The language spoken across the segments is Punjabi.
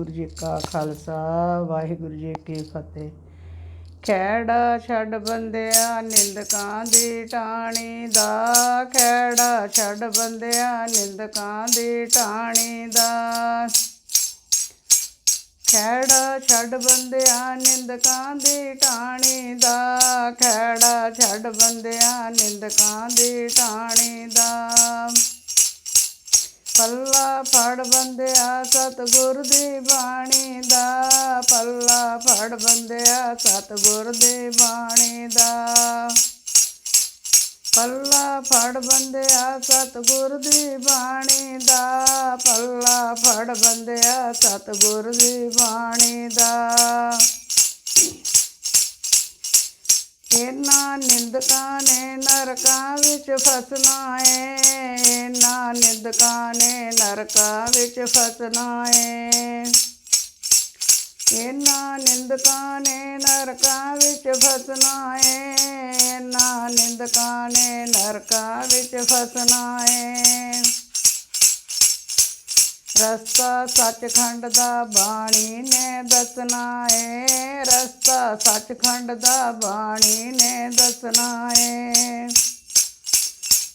ਵਾਹਿਗੁਰੂ ਜੀ ਕਾ ਖਾਲਸਾ, ਵਾਹਿਗੁਰੂ ਜੀ ਕੀ ਫਤਿਹ। ਖੈੜਾ ਛੱਡ ਬੰਦਿਆ, ਨਿੰਦਕਾਂ ਦੀ ਟਾਣੀ ਦਾ। ਖੈੜਾ ਛੱਡ ਬੰਦਿਆ, ਨਿੰਦਕਾਂ ਦੀ ਟਾਣੀ ਦਾ। ਖੈੜਾ ਛੱਡ ਬੰਦਿਆ, ਨਿੰਦਕਾਂ ਦੀ ਟਾਣੀ ਦਾ। ਖੈੜਾ ਛੱਡ ਬੰਦਿਆ, ਨਿੰਦਕਾਂ ਦੀ ਟਾਣੀ ਦਾ। ਪੱਲਾ ਫੜ ਬੰਦਿਆ ਸਤਿਗੁਰ ਦੀ ਬਾਣੀ ਦਾ। ਪੱਲਾ ਫੜ ਬੰਦਿਆ ਸਤਿਗੁਰ ਦੀ ਬਾਣੀ ਦਾ। ਪੱਲਾ ਫੜ ਬੰਦਿਆ ਸਤਿਗੁਰ ਦੀ ਬਾਣੀ ਦਾ। ਪੱਲਾ ਫੜ ਬੰਦਿਆ ਸਤਿਗੁਰ ਦੀ ਬਾਣੀ ਦਾ। ਨਿੰਦਕਾਂ ਨੇ ਨਰਕਾਂ ਵਿੱਚ ਫਸਣਾ ਏ ਇਹਨਾਂ ਨਿੰਦਕਾਂ ਨੇ ਨਰਕਾਂ ਵਿੱਚ ਫਸਣਾ ਏ। ਇਹਨਾਂ ਨਿੰਦਕਾਂ ਨੇ ਨਰਕਾਂ ਵਿੱਚ ਫਸਣਾ ਏ, ਨਾ ਨਿੰਦਕਾਂ ਨੇ ਨਰਕਾਂ ਵਿੱਚ ਫਸਣਾ ਏ। ਰਸਤਾ ਸੱਚਖੰਡ ਦਾ ਬਾਣੀ ਨੇ ਦੱਸਣਾ ਏ ਸੱਚਖੰਡ ਦਾ ਬਾਣੀ ਨੇ ਦੱਸਣਾ ਏ।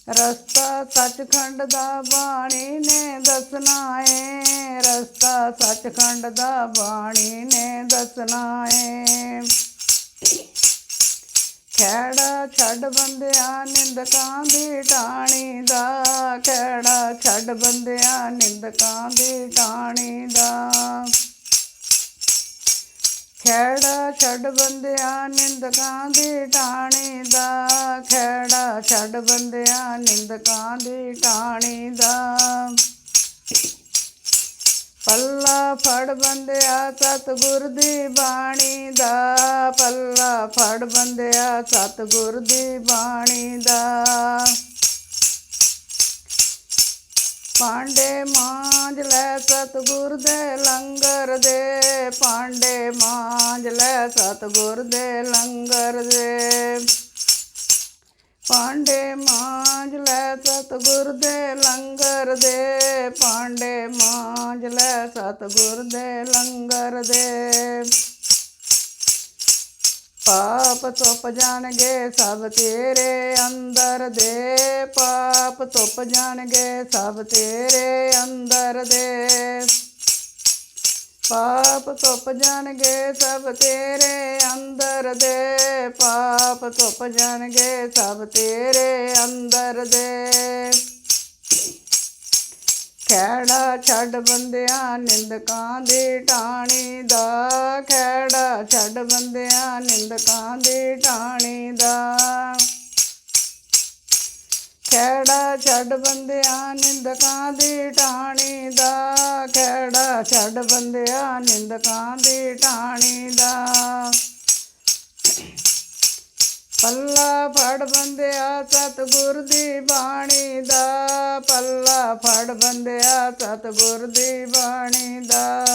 ਰਸਤਾ ਸੱਚਖੰਡ ਦਾ ਬਾਣੀ ਨੇ ਦੱਸਣਾ ਏ। ਰਸਤਾ ਸੱਚਖੰਡ ਦਾ ਬਾਣੀ ਨੇ ਦੱਸਣਾ ਏ। ਖੈੜਾ ਛੱਡ ਬੰਦਿਆਂ ਨਿੰਦਕਾਂ ਦੀ ਟਾਣੀ ਦਾ। ਖੈੜਾ ਛੱਡ ਬੰਦਿਆਂ ਨਿੰਦਕਾਂ ਦੀ ਟਾਣੀ ਦਾ। ਖੇੜਾ ਛੱਡ ਬੰਦਿਆ ਨਿੰਦਕਾਂ ਦੀ ਟਾਣੀ ਦਾ। ਖੇੜਾ ਛੱਡ ਬੰਦਿਆ ਨਿੰਦਕਾਂ ਦੀ ਟਾਣੀ ਦਾ। ਪੱਲਾ ਫੜ ਬੰਦਿਆ ਸਤਗੁਰ ਦੀ ਬਾਣੀ ਦਾ। ਪੱਲਾ ਫੜ ਬੰਦਿਆ ਸਤਗੁਰ ਦੀ ਬਾਣੀ ਦਾ। ਭਾਂਡੇ ਮਾਂਜ ਲੈ ਸਤਗੁਰ ਦੇ ਲੰਗਰ ਦੇ। ਪਾਂਡੇ ਮਾਂਜ ਲੈ ਸਤਿਗੁਰ ਦੇ ਲੰਗਰ ਦੇ। ਪਾਂਡੇ ਮਾਂਜ ਲੈ ਸਤਗੁਰ ਦੇ ਲੰਗਰ ਦੇ। ਪਾਂਡੇ ਮਾਂਜ ਲੈ ਸਤਗੁਰ ਦੇ ਲੰਗਰ ਦੇ। ਪਾਪ ਧੁੱਪ ਜਾਣਗੇ ਸਭ ਤੇਰੇ ਅੰਦਰ ਦੇ ਪਾਪ। ਧੁੱਪ ਜਾਣਗੇ ਸਭ ਤੇਰੇ ਅੰਦਰ ਦੇ ਪਾਪ। ਧੁੱਪ ਜਾਣਗੇ ਸਭ ਤੇਰੇ ਅੰਦਰ ਦੇ ਪਾਪ। ਧੁੱਪ ਜਾਣਗੇ ਸਭ ਤੇਰੇ ਅੰਦਰ ਦੇ ਖੈੜਾ ਛੱਡ ਬੰਦਿਆਂ ਨਿੰਦਕਾਂ ਦੀ ਟਾਣੀ ਦਾ। ਖੈੜਾ ਛੱਡ ਬੰਦਿਆਂ ਨਿੰਦਕਾਂ ਦੀ ਟਾਣੀ ਦਾ। ਖੈੜਾ ਛੱਡ ਬੰਦਿਆਂ ਨਿੰਦਕਾਂ ਦੀ ਟਾਣੀ ਦਾ। ਖੈੜਾ ਛੱਡ ਬੰਦਿਆਂ ਨਿੰਦਕਾਂ ਦੀ ਟਾਣੀ ਦਾ। ਪੱਲਾ ਫੜ ਬੰਦਿਆ ਸਤਿਗੁਰ ਦੀ ਬਾਣੀ ਦਾ। ਪੱਲਾ ਫੜ ਬੰਦਿਆ ਸਤਿਗੁਰ ਦੀ ਬਾਣੀ ਦਾ।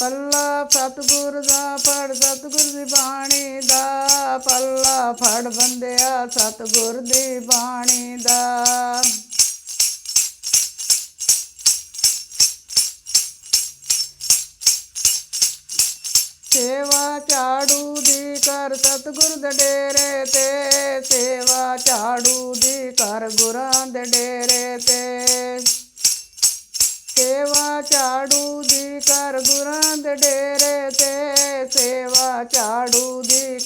ਪੱਲਾ ਸਤਿਗੁਰ ਦਾ ਫੜ ਸਤਿਗੁਰ ਦੀ ਬਾਣੀ ਦਾ। ਪੱਲਾ ਫੜ ਬੰਦਿਆ ਸਤਿਗੁਰ ਦੀ ਬਾਣੀ ਦਾ। ਸੇਵਾ ਝਾੜੂ ਦੀ ਕਰ ਸਤਿਗੁਰ ਦੇ ਡੇਰੇ ਤੇ। ਸੇਵਾ ਝਾੜੂ ਦੀ ਕਰ ਗੁਰਾਂ ਦੇ ਡੇਰੇ ਤੇ। ਸੇਵਾ ਝਾੜੂ ਦੀ ਕਰ ਗੁਰਾਂ ਦੇ ਡੇਰੇ ਤੇ। ਸੇਵਾ ਝਾੜੂ ਦੀ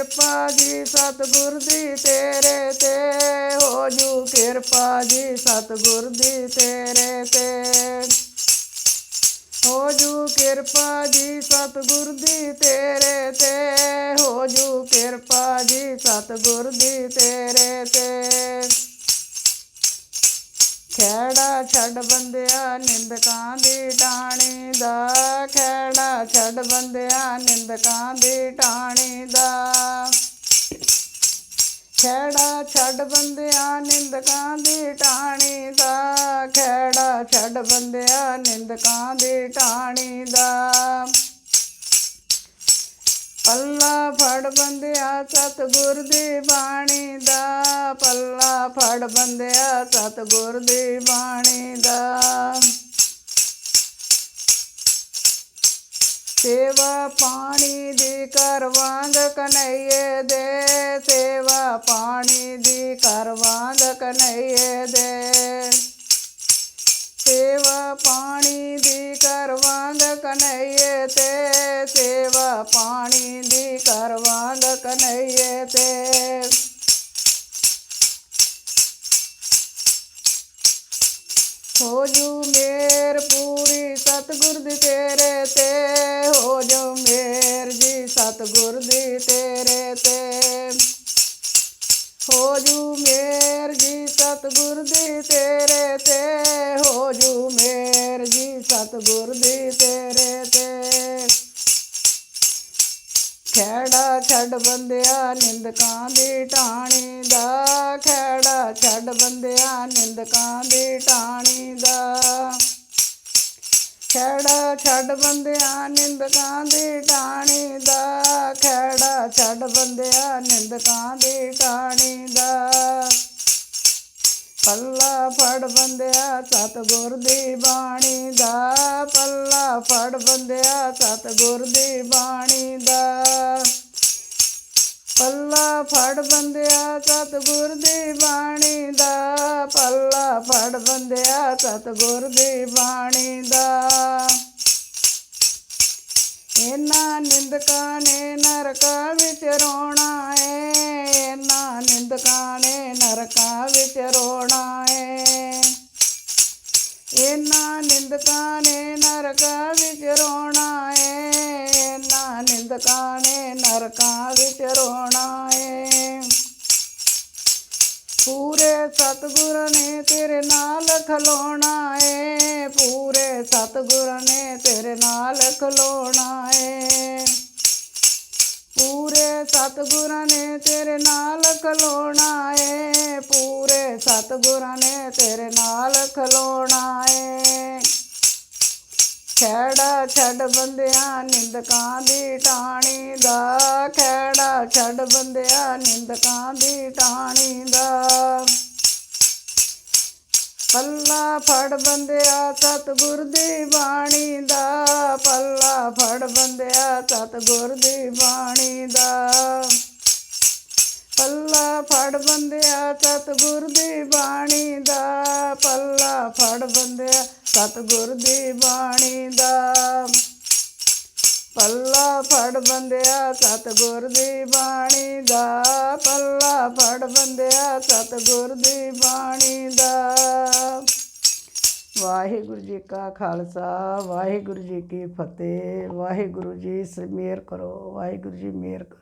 ਕਿਰਪਾ ਜੀ ਸਤਿਗੁਰ ਦੀ, ਤੇਰੇ ਤੇ ਹੋ ਜੂ ਕਿਰਪਾ ਜੀ ਸਤਿਗੁਰ ਦੀ, ਤੇਰੇ ਤੇ ਹੋ ਜੂ ਕਿਰਪਾ ਜੀ ਸਤਿਗੁਰ ਦੀ, ਤੇਰੇ ਤੇ ਹੋ ਜੂ ਕਿਰਪਾ ਜੀ ਸਤਿਗੁਰ ਦੀ, ਤੇਰੇ ਤੇ ਖੇੜਾ ਛੱਡ ਬੰਦਿਆ ਨਿੰਦਕਾਂ ਦੀ ਟਾਣੀ ਦਾ ਖੈੜਾ ਛੱਡ ਬੰਦਿਆ ਨਿੰਦਕਾਂ ਦੀ ਟਾਣੀ ਦਾ। ਖੇੜਾ ਛੱਡ ਬੰਦਿਆ ਨਿੰਦਕਾਂ ਦੀ ਟਾਣੀ ਦਾ ਖੇੜਾ ਛੱਡ ਬੰਦਿਆ ਨਿੰਦਕਾਂ ਦੀ ਟਾਣੀ ਦਾ। ਪੱਲਾ ਫੜ ਬੰਦਿਆ ਸਤਗੁਰ ਦੀ ਬਾਣੀ ਦਾ, ਪੱਲਾ ਫੜ ਬੰਦਿਆ ਸਤਗੁਰ ਦੀ ਬਾਣੀ ਦਾ। ਸੇਵਾ ਪਾਣੀ ਦੀ ਕਰਵਾਂਗ ਕਨਈਏ ਦੇ। ਸੇਵਾ ਪਾਣੀ ਦੀ ਕਰਵਾਂਗ ਕਨਈਏ ਦੇ। ਸੇਵਾ ਪਾਣੀ ਦੀ ਕਰਵਾਂਗ ਕਨਈਏ ਤੇ। ਸੇਵਾ ਪਾਣੀ ਦੀ ਕਰਵਾਂਗ ਕਨਈਏ ਤੇ। ਹੋ ਜੂ ਮੇਰ ਪੂਰੀ ਸਤਿਗੁਰ ਦੀ ਤੇਰੇ ਤੇ। ਸਤਿਗੁਰ ਦੀ ਤੇਰੇ ਤੇ। ਹੋ ਜੂ ਮੇਰ ਜੀ ਸਤਿਗੁਰ ਦੀ ਤੇਰੇ ਤੇ। ਹੋ ਜੂ ਮੇਰ ਜੀ ਸਤਿਗੁਰ ਦੀ ਤੇਰੇ ਤੇ। ਖੇੜਾ ਛੱਡ ਬੰਦਿਆ ਨਿੰਦਕਾਂ ਦੀ ਟਾਣੀ ਦਾ। ਖੇੜਾ ਛੱਡ ਬੰਦਿਆ ਨਿੰਦਕਾਂ ਦੀ ਟਾਣੀ ਦਾ। ਖੇੜਾ ਛੱਡ ਬੰਦਿਆ ਨਿੰਦਕਾਂ ਦੀ ਟਾਣੀ ਦਾ। ਛੱਡ ਬੰਦਿਆ ਨਿੰਦਕਾਂ ਦੀ ਟਾਣੀ ਦਾ। ਪੱਲਾ ਫੜ ਬੰਦਿਆ ਸਤਿਗੁਰ ਦੀ ਬਾਣੀ ਦਾ। ਪੱਲਾ ਫੜ ਬੰਦਿਆ ਸਤਿਗੁਰ ਦੀ ਬਾਣੀ ਦਾ। ਪੱਲਾ ਫੜ ਬੰਦਿਆ ਸਤਿਗੁਰ ਦੀ ਬਾਣੀ ਦਾ। ਪੱਲਾ ਫੜ ਬੰਦਿਆ ਸਤਿਗੁਰ ਦੀ ਬਾਣੀ ਦਾ। ਇਹਨਾਂ ਨਿੰਦਕਾਂ ਨੇ ਨਰਕਾਂ ਨਰਕਾਂ ਵਿੱਚ ਰੋਣਾ ਏ ਇਹਨਾਂ ਨਿੰਦਕਾਂ ਨੇ ਨਰਕਾਂ ਵਿੱਚ ਰੋਣਾ ਏ। ਪੂਰੇ ਸਤਿਗੁਰ ਨੇ ਤੇਰੇ ਨਾਲ ਖਲੋਣਾ ਏ, ਪੂਰੇ ਸਤਿਗੁਰ ਨੇ ਤੇਰੇ ਨਾਲ ਖਲੋਣਾ ਏ। ਪੂਰੇ ਸਤਿਗੁਰ ਨੇ ਤੇਰੇ ਨਾਲ ਖਲੋਣਾ ਏ, ਪੂਰੇ ਸਤਿਗੁਰ ਨੇ ਤੇਰੇ ਨਾਲ ਖਲੋਣਾ ਏ। ਖੇੜਾ ਛੱਡ ਬੰਦਿਆ ਨਿੰਦਕਾਂ ਦੀ ਟਾਣੀ ਦਾ, ਖੇੜਾ ਛੱਡ ਬੰਦਿਆ ਨਿੰਦਕਾਂ ਦੀ ਟਾਣੀ ਦਾ। ਪੱਲਾ ਫੜ ਬੰਦਿਆ ਸਤਿਗੁਰ ਦੀ ਬਾਣੀ ਦਾ, ਪੱਲਾ ਫੜ ਬੰਦਿਆ ਸਤਿਗੁਰ ਦੀ ਬਾਣੀ ਦਾ। ਪੱਲਾ ਫੜ ਬੰਦਿਆ ਸਤਿਗੁਰ ਦੀ ਬਾਣੀ ਦਾ, ਪੱਲਾ ਫੜ ਬੰਦਿਆ ਸਤਿਗੁਰ ਦੀ। ਬਾਣੀ ਦਾ ਪੱਲਾ ਫੜ ਬੰਦਿਆ ਸਤਿਗੁਰ ਦੀ। ਬਾਣੀ ਦਾ ਪੱਲਾ ਫੜ ਬੰਦਿਆ ਸਤਿਗੁਰ ਦੀ। ਬਾਣੀ ਦਾ ਵਾਹਿਗੁਰੂ ਜੀ ਕਾ ਖਾਲਸਾ, ਵਾਹਿਗੁਰੂ ਜੀ ਕੀ ਫਤਿਹ, ਵਾਹਿਗੁਰੂ ਜੀ ਸ ਮੇਰ ਕਰੋ, ਵਾਹਿਗੁਰੂ ਜੀ ਮਿਹਰ ਕਰੋ।